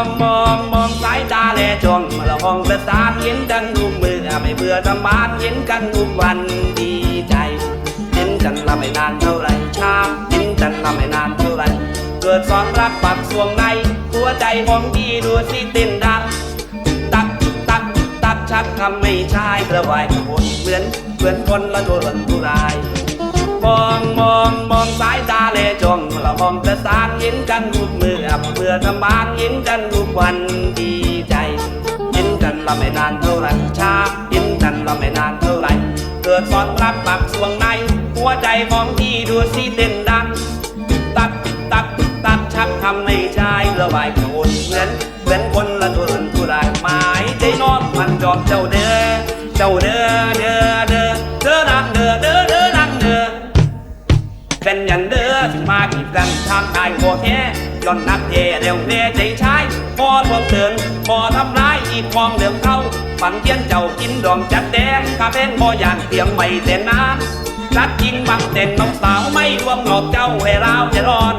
องมองมองสายตาแลจ้องมาละห้องประตาเห็นดังลูกมือไม่เบื่อทำบ้านเห็นกันทุกวันดีใจเห็นกันละไม่นานเท่าไรชาเห็นกันละไม่นานเท่าไรเกิดความรักปักสวงในหัวใจของพี่ดูสิเต้นดังตักตักตักชักคำไม่ใช่กระวายขบวนเหมือนเหมือนคนละโดนทุราย มองมองมองสายตาเลจงเรามองประสานเห็นกันทุกมือเพื่อทำบานเห็นกันทุกวันดีใจเห็นกันเราไม่นานเท่าไรชาเห็นกันเราไม่นานเท่าไรเกิดสอนรับปักสวงใน หัวใจของพี่ดูสิเต้นดังตักตักตักชักทำให้ชายระบายกระวนเหมือนเหมือนคนละตัวรันตัวได้หมายใจนอมมันจอมเจ้าเด้อเจ้าเด้อเด้อ เป็นอย่างเด้อถึงมากีดกันทางกายโคแค่ย้อนนักเทเร็วเนใจชายพอทวงเตือนพอทำร้ายอีกมองเดิมเข้าฝันเทียนเจ้ากินดองจัดแดงกาเป็นบ่อย่างเตียมไม่เต้นน้ำรัดยิงบังเต้นน้องสาวไม่รวมหลอกเจ้าให้ราวจะร้อน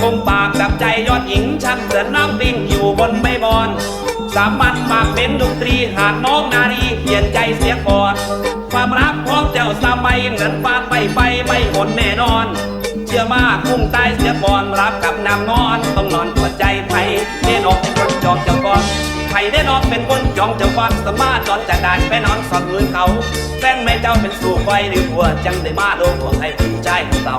คงปากกับใจยอดหญิงช่างเสือน้ำปิ้งอยู่บนใบบอนสามัญมากเป็นดนตรีหาดน้องนารีเปลี่ยนใจเสียก่อน เงินฟาดไปไปไม่หมดแน่นอน เชื่อมากคุ้มตายเสียก่อนรักกับนำนอน ต้องนอนหัวใจไผ่แน่นอนเป็นคนจองเจ้าก่อนไผ่แน่นอนเป็นคนจองเจ้าก่อนสามารถจอนจากด่านไปนอนสอนมือเขาแฟนแม่เจ้าเป็นสู่ไฟหรือหัวจังได้มาโดนหัวให้ผู้ใจของเรา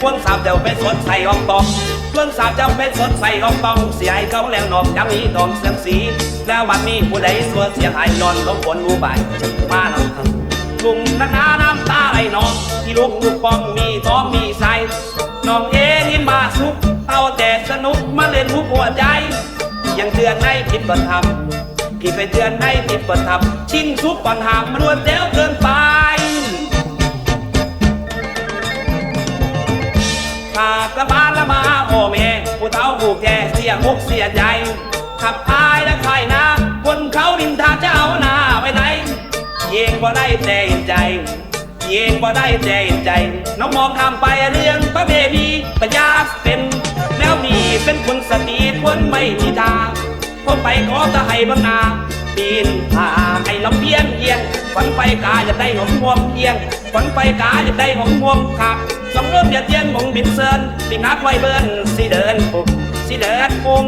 พวงสาวเจ้าเป็นสดใส่องตองพวงสาวเจ้าเป็นสดใส่องตองเสียให้เขาแล้วนอกย้ำนี้ตองเสียงสี แล้วบัดนี้ผู้ใดสัวเสียหายนอนเขาฝนงูบ่ายจะมาน้องเขา ลุงนานาน้ำตาไหลนองที่ลูกลูกปองมีท้องมีใสน้องเอนินมาสุกเอาแต่สนุกมาเล่นหุบหัวใจ ยังเตือนให้ผิดบันทำพี่ไปเตือนให้ผิดบันทำชิงซุปปัญหามารวนเต้วเกินไปขากระบาลละมาโอเมผู้เฒ่าผู้แก่เสียมุกเสียใจขับพายและใครนะคนเขาดินทาจะเอาหนา เยงบ่ได้แต่เห็นใจเยงบ่ได้แต่เห็นใจ น้องมองทำไปเรื่องพระเบบีปัญญาเป็นแล้วมีเป็นคนสติคนไม่มีตาพอไปขอตะให้บังนาปีนผาให้ลำเพียนเอียงฝันไปกาจะได้หอมม่วงเอียงฝันไปกาจะได้หอมม่วงขับสองเริ่มอย่าเตียนมงบินเซินบินักไว้เบิ้นสิเดินปุกสิเดินปุง